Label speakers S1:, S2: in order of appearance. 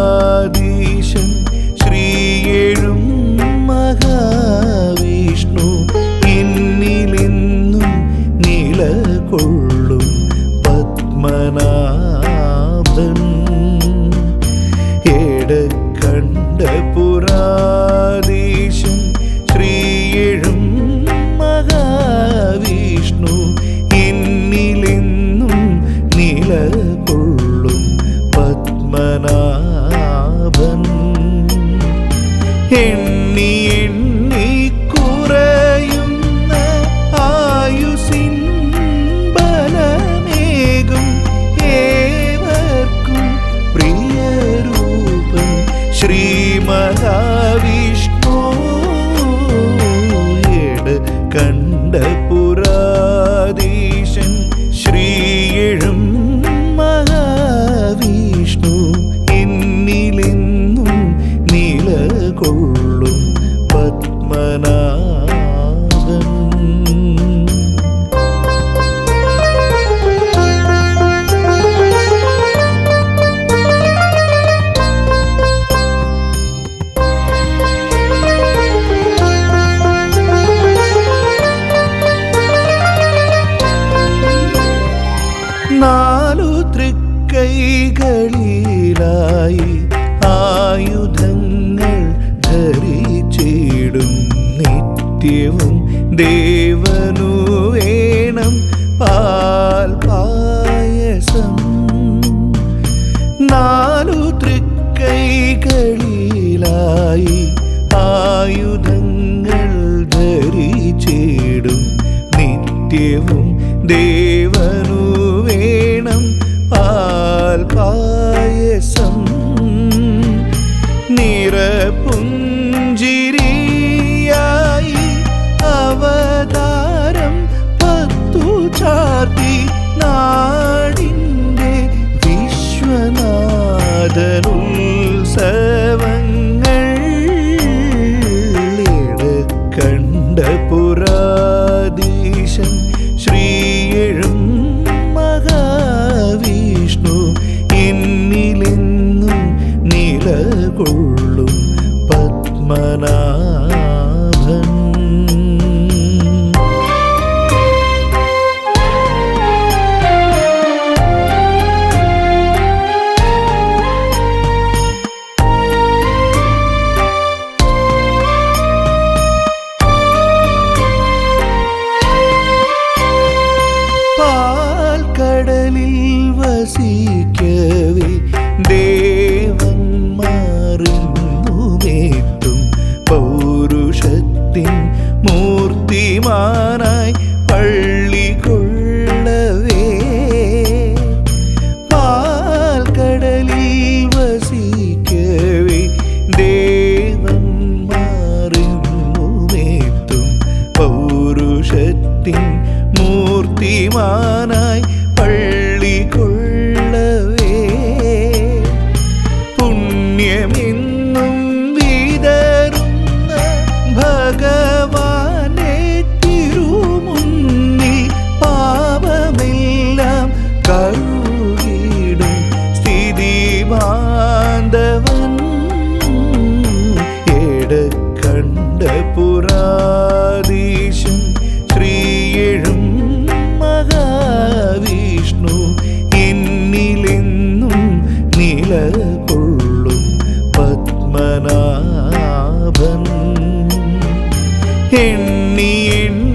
S1: പുരാധീശൻ ശ്രീയേഴും Mahavishnu എന്നിലെന്നും നിലകൊള്ളും പത്മനാഥ N കളിയിലായി ആയുധങ്ങൾ ധരിച്ചിടും നിത്യവും ദേവ some ரசிக்க என்